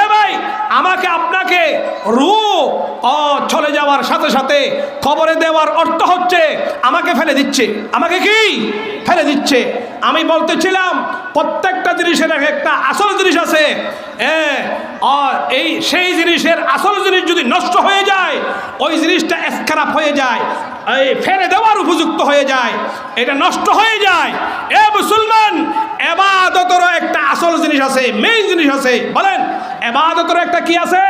এ ভাই, আমাকে আপনাকে রু ও চলে যাওয়ার সাথে সাথে খবরে দেওয়ার অর্থ হচ্ছে আমাকে ফেলে দিচ্ছে। আমাকে কি? ফেলে দিচ্ছে। আমি বলতেছিলাম, প্রত্যেকটা জিনিসের এক একটা আসল জিনিস আছে। এই সেই জিনিসের আসল জিনিস যদি নষ্ট হয়ে যায়, ওই জিনিসটা খারাপ হয়ে যায়, এই ফেলে দেওয়ার উপযুক্ত হয়ে যায়, এটা নষ্ট হয়ে যায়। এ মুসলমান এবাদতেরও একটা আসল জিনিস আছে মেইন জিনিস আছে। বলেন, এবাদতেরও একটা কি আছে?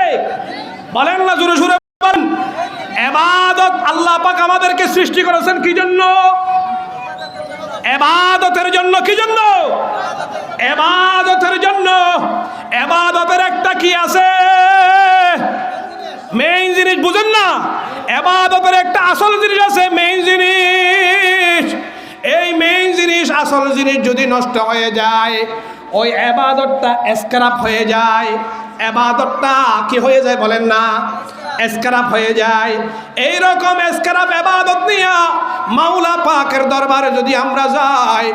বলেন না, জোরে সুরে বলেন। এবাদত আল্লাহ পাক আমাদেরকে সৃষ্টি করেছেন কি জন্য? এবাদতের জন্য কি জন্য? এবাদতের জন্য। এবাদতের একটা কি আছে? মেইন জিনিস, বুঝেন না? এবাদতের একটা আসল জিনিস আছে মেইন জিনিস। এই মেইন জিনিস, আসল জিনিস যদি নষ্ট হয়ে যায়, ওই এবাদতটা স্ক্রাপ হয়ে যায়। এবাদতটা কি হয়ে যায় বলেন না? স্ক্রাপ হয়ে যায়। এই রকম স্ক্রাপ এবাদত নিয়া মাওলা পাকের দরবারে যদি আমরা যাই,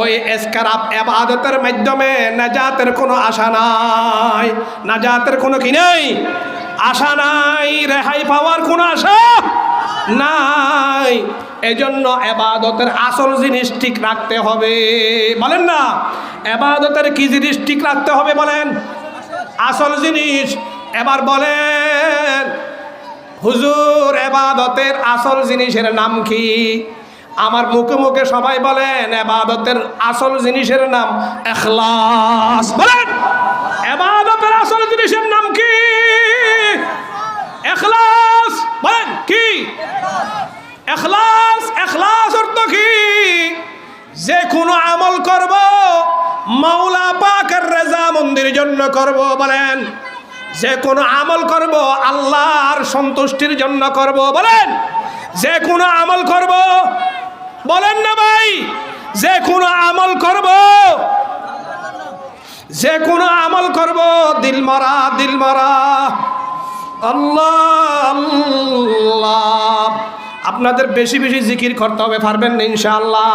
ওই এসকারাপ এবাদতের মাধ্যমে নাজাতের কোনো আশা নাই। নাজাতের কোনো কি নেই? আশা নাই, রেহাই পাওয়ার কোনো আশা নাই। এজন্য এবাদতের আসল জিনিস ঠিক রাখতে হবে। বলেন না, এবাদতের কি জিনিস ঠিক রাখতে হবে বলেন? আসল জিনিস, এবার বলেন, হুজুর, এবাদতের আসল জিনিসের নাম কি? আমার মুখে মুখে সবাই বলেন, এবাদতের আসল জিনিসের নাম এখলাস। বলেন, এবাদতের আসল জিনিসের নাম কি? এখলাস। বলেন, কি? এখলাস এখলাস অর্থ কি? যে কোনো আমল করব, মাওলা পাকের রেজা মন্দির জন্য করব বলেন। যে কোনো আমল করব, আল্লাহর সন্তুষ্টির জন্য করব বলেন। যে কোনো আমল করব, বলেন না ভাই। যে কোনো আমল করব, যে কোনো আমল করব, দিল মারা দিল মারা। আল্লাহ আল্লাহ। আপনাদের বেশি বেশি জিকির করতে হবে, পারবেন না ইনশাআল্লাহ।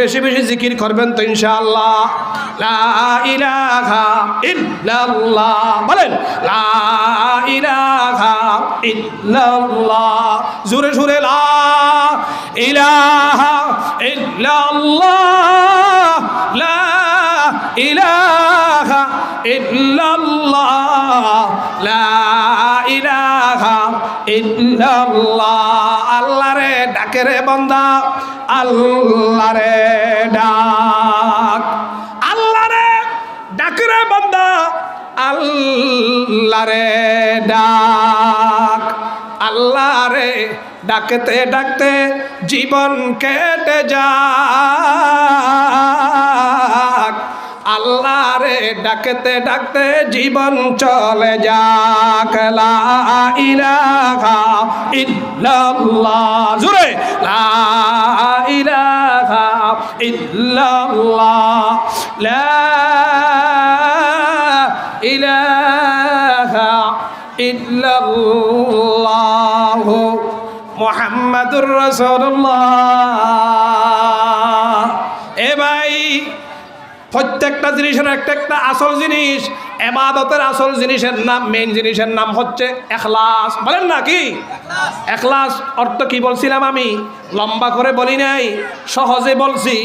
বেশি বেশি জিকির করবেন তো ইনশাআল্লাহ। লা ইলাহা ইল্লাল্লাহ, বলেন, লা ইলাহা ইল্লাল্লাহ। জোরে জোরে লা ইলাহা লা লা ইল্লাল্লাহ আল্লাহ রে ডাকে রে বান্দা আল্লাহ রে ডাক। আল্লাহ রে ডাকে রে বান্দা আল্লাহ রে ডাক। আল্লাহ রে ডাকতে ডাকতে জীবন কেটে যাক আল্লাহ রে ডাকতে ডাকতে জীবন চলে যাক। লা ইলাহা ইল্লাল্লাহ। জোরে। লা ইলাহা ইল্লাল্লাহ। লা ইলাহা ইল্লাল্লাহ। মুহাম্মাদুর রাসূলুল্লাহ। প্রত্যেকটা জিনিসের একটা একটা আসল জিনিস এবাদতের আসল জিনিসের নাম মেইন জিনিসের নাম হচ্ছে এখলাস। বলেন না কি? এখলাস অর্থ কি বলছিলাম আমি? লম্বা করে বলি নাই, সহজে বলছি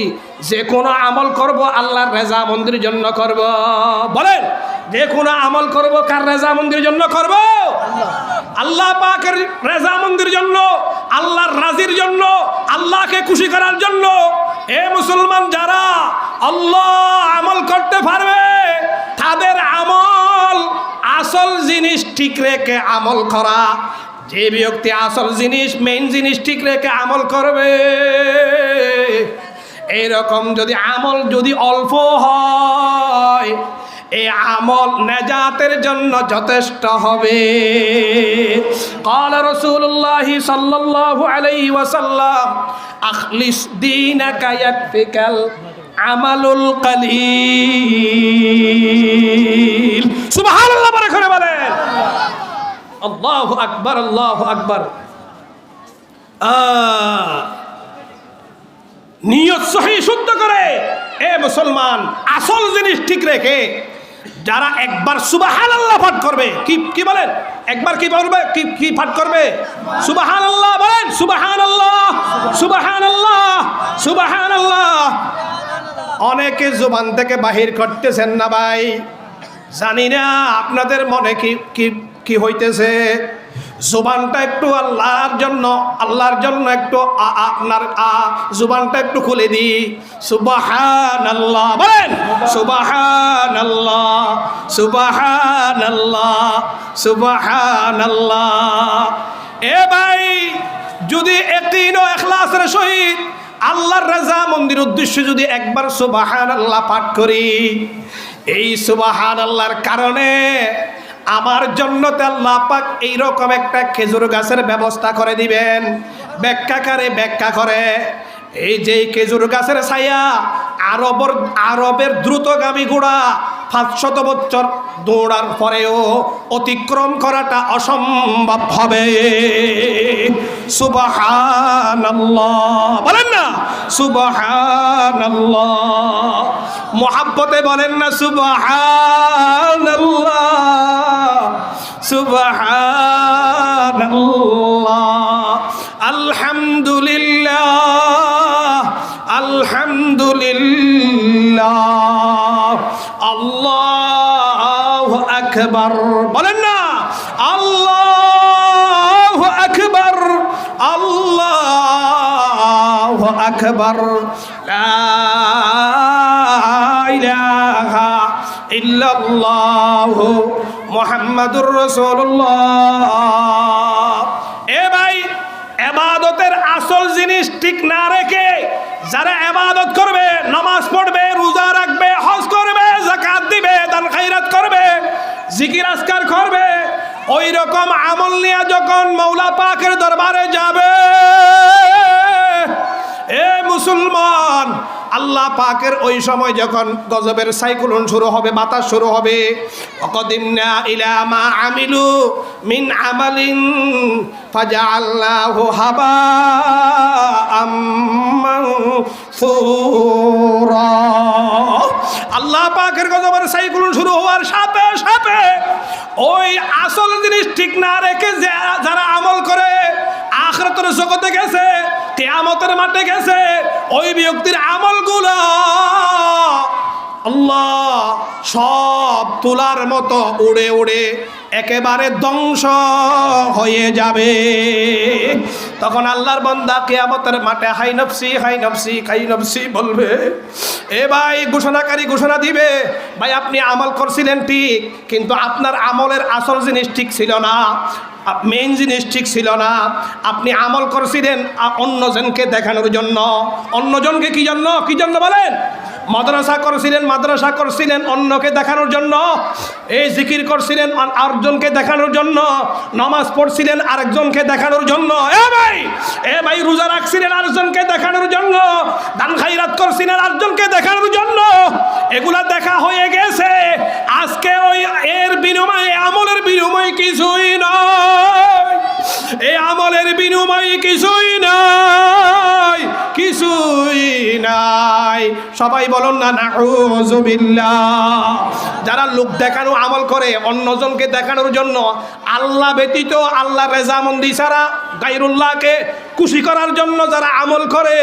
যে কোনো আমল করব, আল্লাহর রেজা মন্দির জন্য করব। বলেন যে কোনো আমল করব, কার রেজা মন্দির জন্য করব? আল্লাহ পাকের রেজা মন্দির জন্য, আল্লাহর রাজির জন্য, আল্লাহকে খুশি করার জন্য। এ মুসলমান যারা আল্লাহ আমল করতে পারবে তাদের আমল আসল জিনিস ঠিক রেখে আমল করা যে ব্যক্তি আসল জিনিস মেইন জিনিস ঠিক রেখে আমল করবে এইরকম যদি আমল যদি অল্প হয় এই আমল নেজাতের জন্য যথেষ্ট হবে قال رسول الله صلى الله عليه وسلم أخلص دينك يكفك আমালুল কালিল। সুবহানাল্লাহ বলে করে বলেন। আল্লাহু আকবার আল্লাহু আকবার। নিয়ত সহি, শুদ্ধ করে। এ মুসলমান, আসল জিনিস ঠিক রেখে যারা একবার সুবাহান আল্লাহ পাঠ করবে, কি কি বলেন? একবার কি পড়বে কি কি পাঠ করবে? সুবাহান আল্লাহ বলেন সুবাহান আল্লাহ সুবাহান আল্লাহ সুবাহান আল্লাহ অনেকে জুবান থেকে বাহির করতেছেন না ভাই। জানি না আপনাদের মনে কি কি কি হইতেছে। জুবানটা একটু আল্লাহর জন্য আল্লাহর জন্য একটু আপনার আ, জুবানটা একটু খুলে দি সুবাহান আল্লাহ বলেন সুবাহান আল্লাহ সুবাহান আল্লাহ সুবাহান আল্লাহ এ ভাই, যদি একদিন এখলাসের সহিত আল্লাহর রাজা মন্দির উদ্দেশ্যে যদি একবার সুবাহান আল্লাহ পাঠ করি, এই সুবাহান আল্লাহর কারণে আমার জন্য আল্লাহ পাক এইরকম একটা খেজুর গাছের ব্যবস্থা করে দিবেন। ব্যাখ্যাকারে ব্যাখ্যা করে। এই যে খেজুর গাছের ছায়া আরবর আরবের দ্রুতগামী ঘোড়া পাঁচশত বছর দৌড়ার পরেও অতিক্রম করাটা অসম্ভব হবে। বলেন না মোহাব্বতে বলেন না, সুবহানাল্লাহ। সুবহানাল্লাহ। আলহামদুলিল্লাহ আলহামদুলিল্লাহ। আল্লাহ আকবার। বলেন না, আল্লাহ আকবার আল্লাহ আকবার। ইল্লাল্লাহ মুহাম্মাদুর রাসূলুল্লাহ। এ ভাই, এবাদতের আসল জিনিস ঠিক না রেখে যারা এবাদত করবে, নামাজ পড়বে, রোজা রাখবে, হজ করবে দান খাইরাত করবে, জিকির আসকার করবে ওই রকম আমল নিয়ে যখন মৌলা পাকের দরবারে যাবে, এ মুসলমান, আল্লাহ পাকের ওই সময় যখন গজবের সাইক্লোন শুরু হবে, বাতাস শুরু হবে অকদিমনা ইলা মা আমিলু মিন আমালিন ফাজআলনাহু হাবা আল্লাহ পাকের গজবের সাইক্লোন শুরু হওয়ার সাথে সাথে ওই আসল জিনিস ঠিক না রেখে যারা আমল করে, আখরতের জগতে গেছে, কেয়ামতের মাঠে গেছে, ওই ব্যক্তির আমলগুলো আল্লাহ সব তোলার মতো উড়ে উড়ে একেবারে ধ্বংস হয়ে যাবে। তখন আল্লাহর বন্দা কেয়ামতের মাঠে হাই নফসি হাই নফসি হাই নফসি বলবে, এ ভাই, ঘোষণাকারী ঘোষণা দিবে, ভাই, আপনি আমল করছিলেন ঠিক, কিন্তু আপনার আমলের আসল জিনিস ঠিক ছিল না মেইন জিনিস ঠিক ছিল না। আপনি আমল করছিলেন অন্যজনকে দেখানোর জন্য। অন্যজনকে কি জন্য? কি জন্য বলেন? মাদ্রাসা করছিলেন মাদ্রাসা করছিলেন অন্যকে দেখানোর জন্য। এই জিকির করছিলেন আরেকজনকে দেখানোর জন্য। নামাজ পড়ছিলেন আরেকজনকে দেখানোর জন্য। এ ভাই এ ভাই রোজা রাখছিলেন আরেকজনকে দেখানোর জন্য। দান খাইরাত করছিলেন আরেকজনকে দেখানোর জন্য। এগুলা দেখা হয়ে গেছে। আজকে ওই এর বিনিময়ে আমলের বিনিময় কিছুই নয়। এই আমলের বিনিময় কিছুই কিছুই নাই সবাই বলুন না নাউজুবিল্লাহ যারা লোক দেখানো আমল করে অন্যজনকে দেখানোর জন্য আল্লাহ ব্যতীত আল্লাহ রেজামন্দি ছাড়া গাইরুল্লাহকে খুশি করার জন্য যারা আমল করে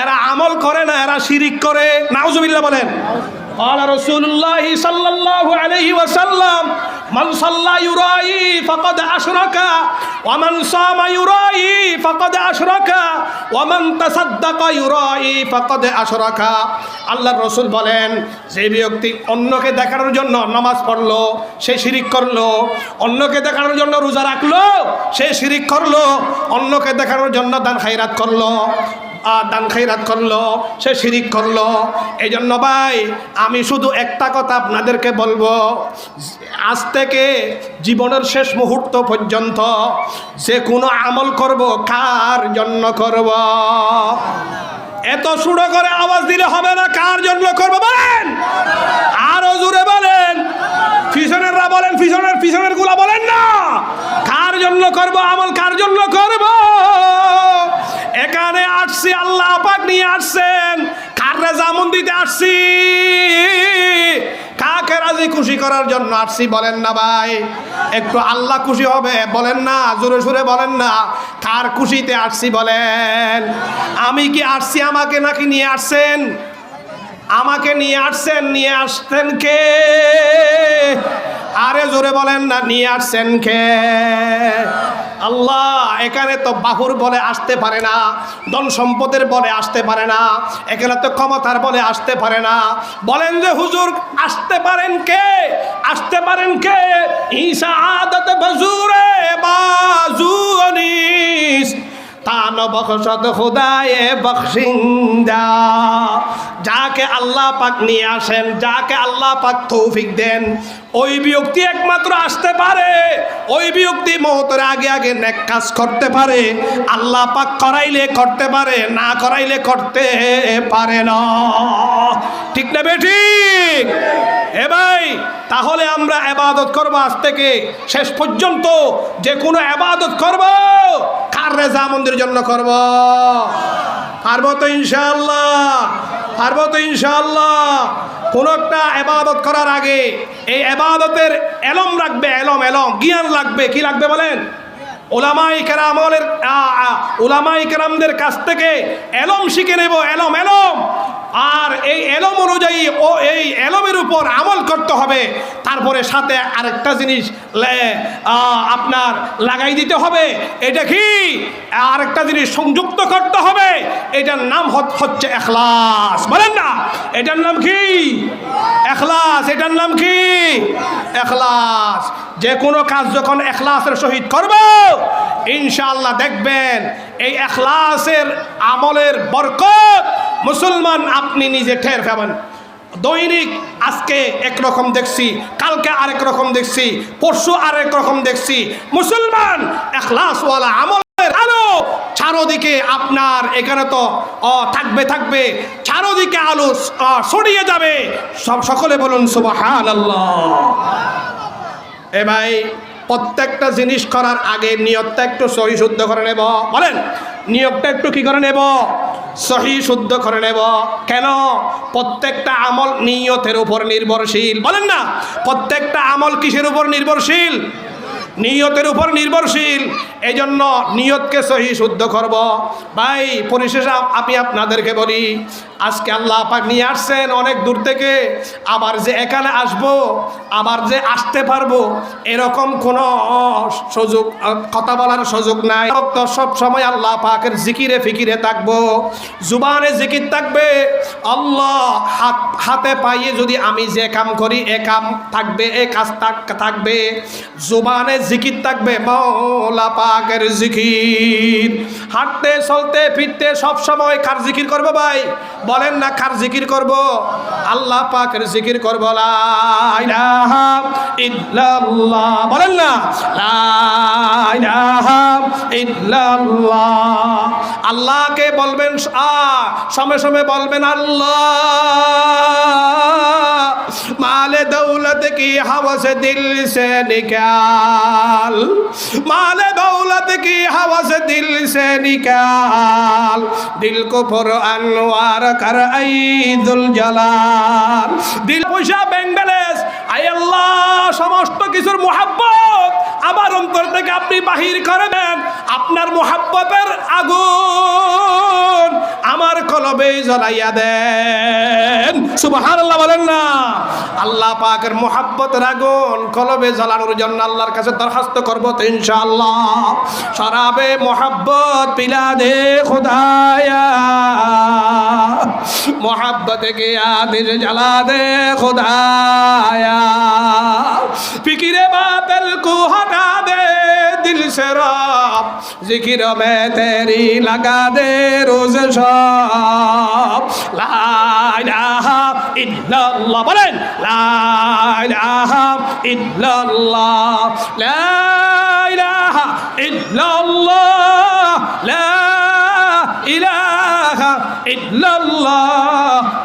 এরা আমল করে না এরা শিরিক করে নাউজুবিল্লাহ বলেন قال رسول الله صلى الله عليه وسلم মান সাল্লা ইউরাই ফাকাদ আশরাকা, ওয়া মান সামা ইউরাই ফাকাদ আশরাকা, ওয়া মান তাসাদ্দাকা ইউরাই ফাকাদ আশরাকা। আল্লাহর রাসূল বলেন, যে ব্যক্তি অন্যকে দেখানোর জন্য নামাজ পড়ল, সে শিরিক করল, অন্যকে দেখানোর জন্য রোজা রাখল, সে শিরিক করল, অন্যকে দেখানোর জন্য দান খায়রাত করল। দান খৈরাত করল, সে শিরিক করল। এই জন্য ভাই, আমি শুধু একটা কথা আপনাদেরকে বলব। আজ থেকে জীবনের শেষ মুহূর্ত পর্যন্ত যে কোনো আমল করব, কার জন্য করব? এত সুড়ো করে আওয়াজ দিলে হবে না, কার জন্য করব বলেন? আরও জোরে বলেন। পিছনেররা বলেন, পিছনের পিছনেরগুলা বলেন না। কার জন্য করব আমল, কার জন্য করব? এখানে আসছি, আল্লাহ পাক নিয়ে আসছেন। কার রেজামন দিতে আসছি? কাকে রাজি খুশি করার জন্য আসছি বলেন না ভাই? একটু আল্লাহ খুশি হবে, বলেন না, জোরে সুরে বলেন না, কার খুশিতে আসছি বলেন? আমি কি আসছি আমাকে নাকি নিয়ে আসছেন? আমাকে নিয়ে আসছেন, নিয়ে আসতেন কে? আরে জোরে বলেন না, নিয়ে আসছেন কে? আল্লাহ, এখানে তো বাহুর বলে আসতে পারে না, ধন সম্পদের বলে আসতে পারে না, এখানে তো ক্ষমতার বলে আসতে পারে না। বলেন যে, হুজুর, আসতে পারেন কে? আসতে পারেন কে? ঈশা আদত বজুরে বাজু তান বখশত খুদায়ে বখশিন্দা। যাকে আল্লাহ পাক নিয়ে আসেন, যাকে আল্লাহ পাক তৌফিক দেন, ওই ব্যক্তি একমাত্র আসতে পারে, ওই ব্যক্তি মহতের আগে আগে নেক কাজ করতে পারে, আল্লাহ পাক করাইলে করতে পারে, না করাইলে করতে পারে না। ঠিক না বেঠিক এ ভাই, তাহলে আমরা এবাদত করব আজ থেকে শেষ পর্যন্ত, যে কোনো এবাদত করব। কার রেজা মন্দির জন্য করব। পারব তো ইনশাল্লাহ পারব তো ইনশাল্লাহ কোন একটা এবাদত করার আগে এই এবাদতের এলম রাখবে, এলম এলম। জ্ঞান লাগবে, কি লাগবে বলেন? ওলামাই কেরামের ওলামাই কেরামদের কাছ থেকে এলম শিখে নেব, এলম এলম। আর এই এলম অনুযায়ী ও এই এলমের উপর আমল করতে হবে। তারপরে সাথে আরেকটা জিনিস আপনার লাগাই দিতে হবে। এটা কি? আরেকটা জিনিস সংযুক্ত করতে হবে। এটার নাম হচ- হচ্ছে এখলাস। বলেন না। এটার নাম কি? এখলাস। এটার নাম কি? এখলাস। যে কোনো কাজ যখন এখলাসের সহিত করব, ইনশাআল্লাহ দেখবেন এই এখলাসের আমলের বরকত মুসলমান, আপনি নিজে ঠের পাবেন দৈনিক আজকে একরকম দেখছি, কালকে আরেক রকম দেখছি, পরশু আরেক রকম দেখছি। মুসলমান, এখলাসওয়ালা আমলের আলো, চারোদিকে আপনার, এখানে তো থাকবে থাকবে, চারোদিকে আলো ছড়িয়ে যাবে। সব সকলে বলুন সুবহান এ ভাই, প্রত্যেকটা জিনিস করার আগে নিয়তটা একটু সহি শুদ্ধ করে নেব। বলেন নিয়তটা একটু কি করে নেব? সহি শুদ্ধ করে নেব। কেন? প্রত্যেকটা আমল নিয়তের উপর নির্ভরশীল। বলেন না, প্রত্যেকটা আমল কিসের উপর নির্ভরশীল? নিয়তের উপর নির্ভরশীল। এই জন্য নিয়তকে সহি শুদ্ধ করব। ভাই, পরিশেষে আমি আপনাদেরকে বলি, আজকে আল্লাহ পাক নিয়ে আসছেন অনেক দূর থেকে। আবার যে এখানে আসব, আবার যে আসতে পারব, এরকম কোনো সুযোগ, কথা বলার সুযোগ নাই। সব সময় আল্লাহ পাকের জিকিরে ফিকিরে থাকব। জুবানে জিকির থাকবে। আল্লাহ হাত হাতে পাইয়ে যদি আমি যে কাম করি, এ কাম থাকবে, এ কাজ থাক- থাকবে। জুবানে জিকির থাকবে মৌলা পাকের জিকির। হাঁটতে, চলতে, ফিরতে সব সময় কার জিকির করব ভাই? বলেন না কার জিকির করব? আল্লাহ পাকের জিকির করব বলেন না আল্লাহকে বলবেন সময় সময় বলবেন, আল্লাহ। মালে দৌলত কি হাওয়া দিল সে নিকা निकाल माल दौलत की हवस दिल से निकाल दिल को फुर अनवार कर आई दुल जलाल दिल पुशा बेंगलेस আল্লাহ, সমস্ত কিছুর মোহাব্বত আমার অন্তর থেকে আপনি বাহির করে দেন। আপনার মোহাব্বতের আগুন আমার কলবে জ্বলাইয়া দেন। সুবহানাল্লাহ বলেন না। আল্লাহ পাকের মোহাব্বতের আগুন কলবে জ্বালানোর জন্য আল্লাহর কাছে দরখাস্ত করব তো ইনশাআল্লাহ। শরাবে মোহাব্বত পিলা দে খুদায়া मोहब्बत के आदिल जला दे खुदाया फिक्र बातल को हटा दे दिल से रब जिक्र में तेरी लगा दे रोज शब ला इलाहा इल्लल्लाह বলেন লা ইলাহা ইল্লাল্লাহ লা ইলাহা ইল্লাল্লাহ লা ইলাহা ইল্লাল্লাহ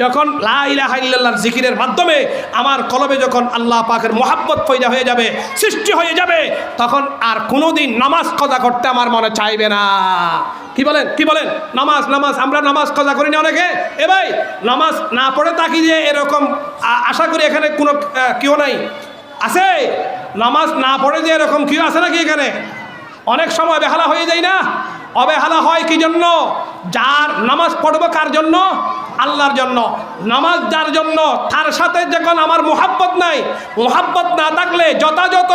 যখন লা জিকিরের মাধ্যমে আমার কলবে যখন আল্লাহ পাকের মোহাব্বত পয়দা হয়ে যাবে, সৃষ্টি হয়ে যাবে, তখন আর কোনোদিন নামাজ কজা করতে আমার মনে চাইবে না। কি বলেন? কি বলেন? নামাজ নামাজ, আমরা নামাজ কজা করি না অনেকে? এ ভাই নামাজ না পড়ে তাকি যে এরকম আশা করি এখানে কোনো কেউ নাই। আছে? নামাজ না পড়ে যে এরকম কেউ আছে নাকি এখানে? অনেক সময় বেহালা হয়ে যায় না। অবহেলা হয় কি জন্য? যার নামাজ পড়ব কার জন্য? আল্লাহর জন্য। নামাজ যার জন্য? তার সাথে যখন আমার মোহাব্বত নাই, মোহাব্বত না থাকলে যথাযথ,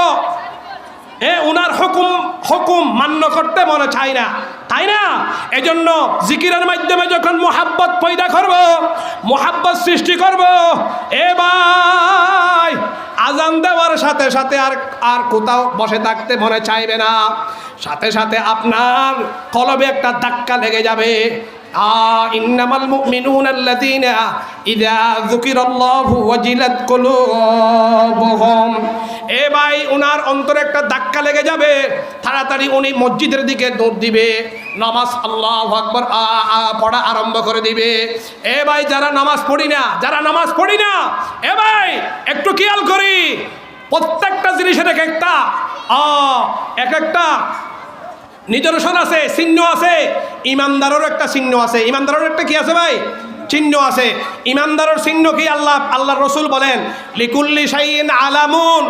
এ ওনার হুকুম হুকুম মান্য করতে মনে চাই না। তাই না? এজন্য জিকিরের মাধ্যমে যখন মোহাব্বত পয়দা করব, মোহাব্বত সৃষ্টি করব, এ ভাই আজান দেওয়ার সাথে সাথে আর আর কোথাও বসে থাকতে মনে চাইবে না। সাথে সাথে আপনার কলবে একটা ধাক্কা লেগে যাবে। আ ইন্নামাল মুমিনুনা আল্লাযীনা ইযা যুকিরাল্লাহু ওয়াজিলাত কুলুবুহুম। এ ভাই ওনার অন্তরে একটা ধাক্কা লেগে যাবে। তাড়াতাড়ি উনি মসজিদের দিকে দৌড় দিবে। নামাজ আল্লাহ আকবর পড়া আরম্ভ করে দিবে। এ ভাই, যারা নামাজ পড়ি না, যারা নামাজ পড়ি না, এ ভাই, একটু খেয়াল করি। প্রত্যেকটা জিনিসের এক একটা এক একটা নিদর্শন আছে, চিহ্ন আছে। ইমানদারেরও একটা চিহ্ন আছে। ইমানদারের একটা কি আছে ভাই? চিহ্ন আছে। ইমানদারের চিহ্ন কি আল্লাহ আল্লাহ রসুল বলেন? লিকুল্লি শাইন আলামুন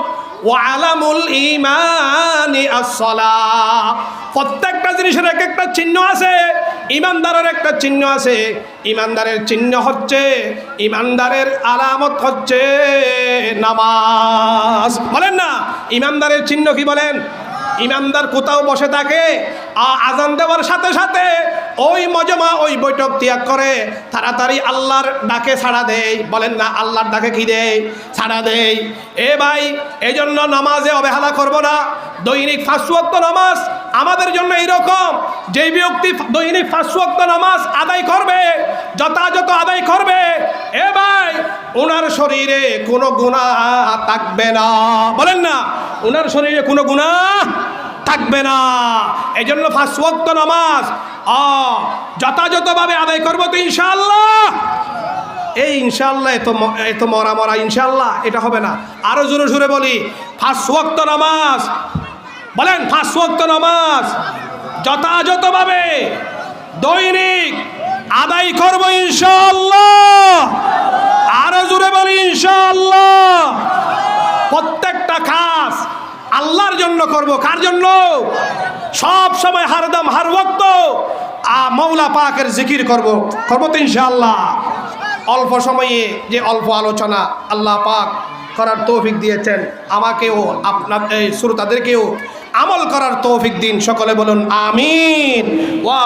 ও আলামুল ইমানি আসলা প্রত্যেকটা জিনিসের এক একটা চিহ্ন আছে, ইমানদারের একটা চিহ্ন আছে। ইমানদারের চিহ্ন হচ্ছে, ইমানদারের আলামত হচ্ছে নামাজ। বলেন না, ইমানদারের চিহ্ন কি বলেন? ইমানদার কোথাও বসে থাকে আজান দেওয়ার সাথে সাথে ওই মজমা, ওই বৈঠক ত্যাগ করে। তাড়াতাড়ি আল্লাহর ডাকে ছাড়া দেয় বলেন না, আল্লাহর ডাকে কি দেয় ছাড়া দেয় এ ভাই এই জন্য নামাজে অবহেলা করব না। দৈনিক ফাঁসুয়াক্ত নামাজ আমাদের জন্য এইরকম। যে ব্যক্তি দৈনিক ফাঁসুয়াক্ত নামাজ আদায় করবে, যথাযথ আদায় করবে, এ ভাই ওনার শরীরে কোনো গুণা থাকবে না। বলেন না ওনার শরীরে কোনো গুণা থাকবে না। এই জন্য ফার্স্ট ওয়াক্ত নামাজ। যথাযথভাবে আদায় করব তো ইনশাআল্লাহ। এই ইনশাআল্লাহ, এত এত মরা মরা ইনশাল্লাহ এটা হবে না। আরও জোরে জোরে বলি, ফার্স্ট ওয়াক্ত নামাজ। বলেন, ফার্স্ট ওয়াক্ত নামাজ। যথাযথভাবে দৈনিক আদায় করব ইনশাআল্লাহ। আরও জোরে বলি ইনশাল্লাহ প্রত্যেকটা কাজ আল্লাহর জন্য করব। কার জন্য? সব সময় হারদম হার ওক্ত আ, মৌলা পাকের জিকির করব। করব তো ইনশাআল্লাহ। অল্প সময়ে যে অল্প আলোচনা আল্লাহ পাক করার তৌফিক দিয়েছেন, আমাকেও, আপনার, এই শ্রোতাদেরকেও আমল করার তৌফিক দিন। সকলে বলুন, আমিন। ওয়া